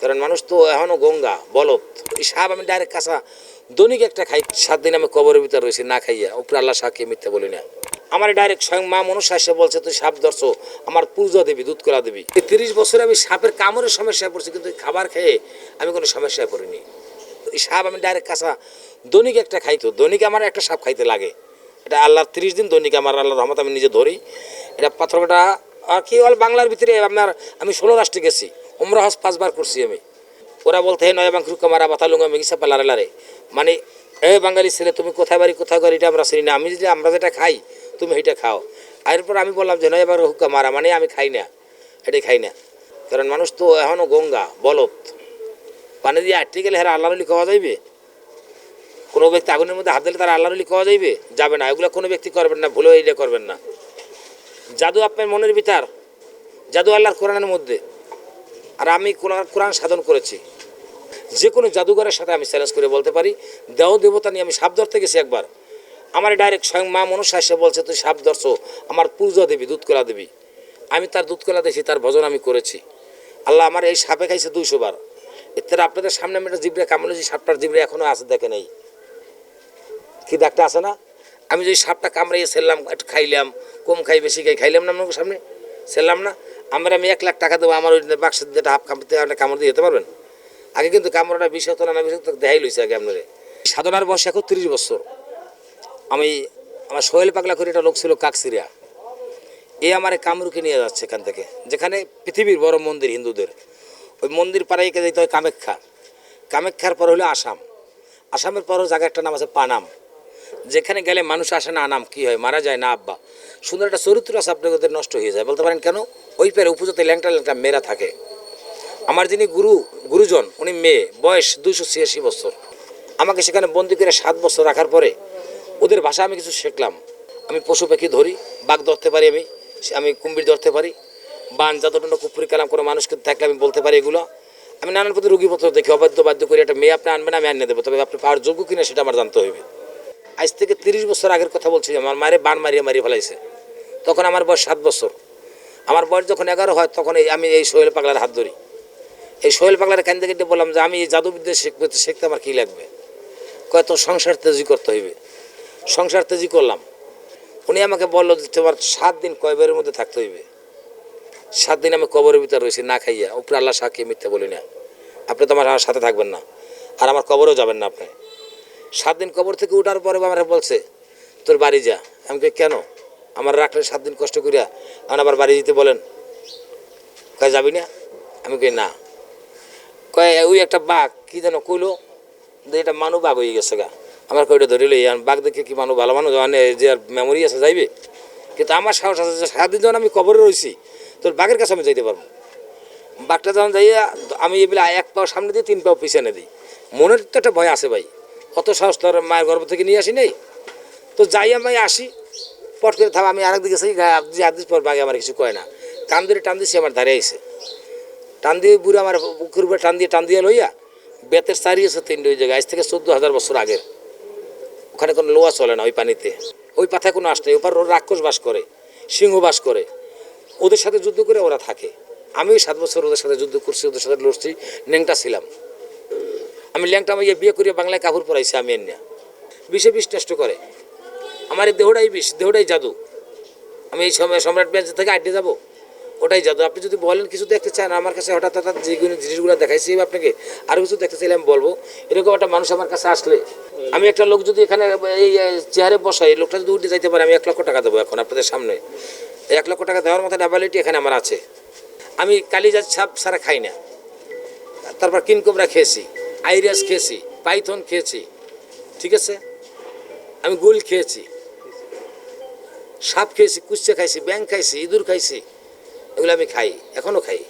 কারণ মানুষ তো এখনও গঙ্গা বলত এই সাপ আমি ডাইরেক্ট কাঁচা দৈনিক একটা খাই, সাত দিন আমি কবরের ভিতরে রয়েছি, না খাইয়া। উপরে আল্লাহ সাক্ষী মিথ্যা বলি না। আমার ডাইরেক্ট স্বয়ং মা মনুষ্য এসে বলছে, তুই সাপ ধরছো, আমার পূজা দেবী, দুধ কলা দেবী। এই তিরিশ বছরে আমি সাপের কামড়ের সমস্যায় পড়ছি, কিন্তু খাবার খেয়ে আমি কোনো সমস্যায় পড়িনি। এই সাপ আমি ডাইরেক্ট কাঁচা দৈনিক একটা খাই তো, দৈনিক আমার একটা সাপ খাইতে লাগে। এটা আল্লাহর তিরিশ দিন দৈনিক আমার আল্লাহর রহমত আমি নিজে ধরি। এটা পাথরটা কি হল বাংলার ভিতরে আপনার, আমি ষোলো রাষ্ট্রে গেছি। উমরা হজ পাঁচবার করছি আমি। ওরা বলতে, হে নয় বাংক্রু কামারা বাতালুঙ্গা মেগিসা পালারে লারে মানে এ বাঙালি ছেলে, তুমি কোথায় বাড়ি কোথায় বাড়ি এটা আমরা চিনি না। আমি যদি, আমরা যেটা খাই, তুমি সেইটা খাও। এরপর আমি বললাম যে, নয় এবার হুক্কা মারা মানে আমি খাই না এটাই খাই না। কারণ মানুষ তো এখনও গঙ্গা বলত পানি দিয়ে আটকে গেলে হ্যাঁ আল্লাহ আলী খাওয়া যাইবে? কোনো ব্যক্তি আগুনের মধ্যে হাত দিলে তারা আল্লাহ আলী খাওয়া যাইবে? যাবে না, এগুলো কোনো ব্যক্তি করবেন না, ভুলেও এইটা করবেন না। জাদু আপনার মনের ভিতর, জাদু আল্লাহর কোরআনের মধ্যে। আর আমি কোরআন কোরআন সাধন করেছি। যে কোনো জাদুঘরের সাথে আমি চ্যালেঞ্জ করে বলতে পারি দেও দেবতা নিয়ে আমি সাপ ধরতে গেছি একবার। আমার ডাইরেক্ট স্বয়ং মা মনুষ্য এসে বলছে, তুই সাপ ধরছো, আমার পূজা দেবী, দুধকলা দেবী। আমি তার দুধকলা দেখি তার ভজন আমি করেছি। আল্লাহ আমার এই সাপে খাইছে দুইশো বার। এর আপনাদের সামনে আমি একটা জিবরে কামড়েছি সাপটার জিবরে এখনও আছে, দেখে নেই। কি ডাক্তার আছে না? আমি যদি সাপটা কামড়াইয়ে সেরলাম একটু খাইলাম, কম খাই, বেশি খাই, খাইলাম না আপনার সামনে? সেরলাম না? আমরা আমি এক লাখ টাকা দেবো, আমার ওই বাক্সের যেটা হাফ কামড়তে আপনি কামড় দিয়ে যেতে পারবেন? আগে কিন্তু কামড়টা বিষ হতো না হতো দেখাই লইছে আগে আপনারে। সাধনার বয়স এখন তিরিশ বছর। আমি, আমার সোহেল পাগলা করে একটা লোক ছিল কাকসিরিয়া। এ আমার কামরুকে নিয়ে যাচ্ছে এখান থেকে। যেখানে পৃথিবীর বড় মন্দির হিন্দুদের। ওই মন্দির পাড়ায় যেতে হয় কামাখ্যা। কামাখ্যার পর হলো আসাম। আসামের পরও জায়গা একটা নাম আছে পানাম। যেখানে গেলে মানুষ আসে না, নাম কি হয়, মারা যায় না, আব্বা। সুন্দর একটা চরিত্র আছে, আপনার ওদের নষ্ট হয়ে যায়। বলতে পারেন কেন? ওই পেরে উপজাতে ল্যাংটা ল্যাংটা মেয়েরা থাকে। আমার যিনি গুরু, গুরুজন, উনি মেয়ে, বয়স দুইশো ছিয়াশি বছর। আমাকে সেখানে বন্দি করে সাত বছর রাখার পরে ওদের ভাষা আমি কিছু শিখলাম। আমি পশু পাখি ধরি, বাঘ ধরতে পারি আমি আমি কুম্ভীর ধরতে পারি। বান যতটুকু কুপুরি কালাম কোনো মানুষকে থাকলে আমি বলতে পারি এগুলো। আমি নানান পথে রুগীপত্র দেখি অবাধ্য বাধ্য করে একটা মেয়ে আপনি আনবেন, আমি আনিয়ে দেবো। তবে আপনি পাওয়ার যোগ্য কিনা সেটা আমার জানতে হইবে। আজ থেকে তিরিশ বছর আগের কথা বলছি, আমার মায়ের বান মারিয়ে মারিয়ে ফেলাইছে। তখন আমার বয়স সাত বছর। আমার বয়স যখন এগারো হয়, তখন এই আমি এই সোহেল পাগলার হাত ধরি। এই সোহেল পাগলার কেন্দ্রে কেটে বললাম যে, আমি এই জাদুবিদ্যা শিখতে শিখতে আমার কী লাগবে? কয় তো সংসার তেজি করতে হইবে। সংসার তেজি করলাম। উনি আমাকে বলল যে, তোমার সাত দিন কয়বারের মধ্যে থাকতে হইবে। সাত দিন আমি কবরের ভিতরে রয়েছি, না খাইয়া। উপরে আল্লাহ সাক্ষী মিথ্যা বলি না। আপনি তো আমার সাথে থাকবেন না। আর আমার কবরেও যাবেন না আপনি। সাত দিন কবর থেকে উঠার পরে আমার বলছে, তোর বাড়ি যা। আমি কেন? আমার রাখলে সাত দিন কষ্ট করিয়া আমার আবার বাড়ি যেতে বলেন। কয়, যাবি না? আমি কই, না। কয়, ওই একটা বাঘ কি যেন কইলো এটা মানু বাঘ হয়ে গেছে গা। আমার কইটা ধরিল বাঘ দেখে কি মানুষ ভালো মানুষ? মানে যে আর মেমোরি আছে, যাইবে? কিন্তু আমার সাহস আছে যে সারাদিন যখন আমি কবরে রয়েছি তোর বাঘের কাছে আমি যাইতে পারব। বাঘটা যখন যাইয়া, আমি এগুলো এক পাও সামনে দিই তিন পাও পিছনে দিই মনের তো একটা ভয় আছে ভাই। অত সাহস তোর মায়ের গর্ভ থেকে নিয়ে আসি নেই। তো যাই আমি আসি, পট করে থাম, আমি আরেক দিকে সেই পর বাঘে আমার কিছু কয় না। টান দিয়ে টান দিয়েছি, আমার ধারে আইসে টান দিয়ে বুড়ো আমার বুকের উপরে টান দিয়ে টান দিয়ে লইয়া বেতের সারিয়েছে তিনটে ওই জায়গায়, আজ থেকে চোদ্দ হাজার বছর আগের। ওখানে কোনো লোয়া চলে না ওই পানিতে। ওই পাথায় কোনো আস নেই, ওপার রাক্ষস বাস করে, সিংহ বাস করে। ওদের সাথে যুদ্ধ করে ওরা থাকে। আমি সাত বছর ওদের সাথে যুদ্ধ করছি, ওদের সাথে লড়ছি, ন্যাংটা ছিলাম। ল্যাংটা আমাকে বিয়ে করিয়ে বাংলায় কাপড় পরাইছি আমি এনে। বিষে বিষ নষ্ট করে। আমার এই দেহটাই বিষ, দেহটাই জাদু। আমি এই সময় সম্রাট বেঞ্চ থেকে আড্ডে যাব, ওটাই জাদু। আপনি যদি বলেন কিছু দেখতে চান, আমার কাছে হঠাৎ হঠাৎ যেগুলো জিনিসগুলো দেখাইছি আপনাকে আরও কিছু দেখতে চাইলে আমি বলব। এরকম একটা মানুষ আমার কাছে আসলে, আমি একটা লোক যদি এখানে এই চেয়ারে বসাই, লোকটা যদি উঠে যাইতে পারে, আমি এক লক্ষ টাকা দেবো এখন আপনাদের সামনে। এক লক্ষ টাকা দেওয়ার মতো অ্যাবিলিটি এখানে আমার আছে। আমি কালিজাত সাপ সারা খাই না। তারপর কিনকোবরা খেয়েছি। আইরিয়াস খেয়েছি, পাইথন খেয়েছি, ঠিক আছে? আমি গোল খেয়েছি। সাপ খেয়েছি কুচ্চা খাইছি ব্যাং খাইছি, ইঁদুর খাইছি, এগুলো আমি খাই এখনও খাই।